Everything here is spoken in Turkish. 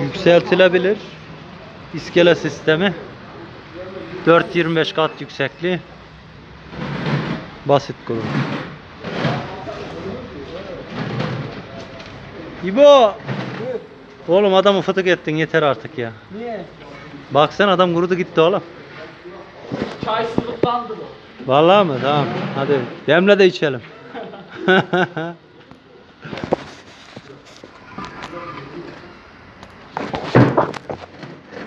Yükseltilebilir. İskele sistemi. 4.25 kat yüksekliği. Basit kurulu. İbo! Oğlum adamı fıtık ettin yeter artık ya. Niye? Bak sen adam kurudu gitti oğlum. Çaysızlıktandır o. Vallahi mi? Tamam. Hadi demle de içelim.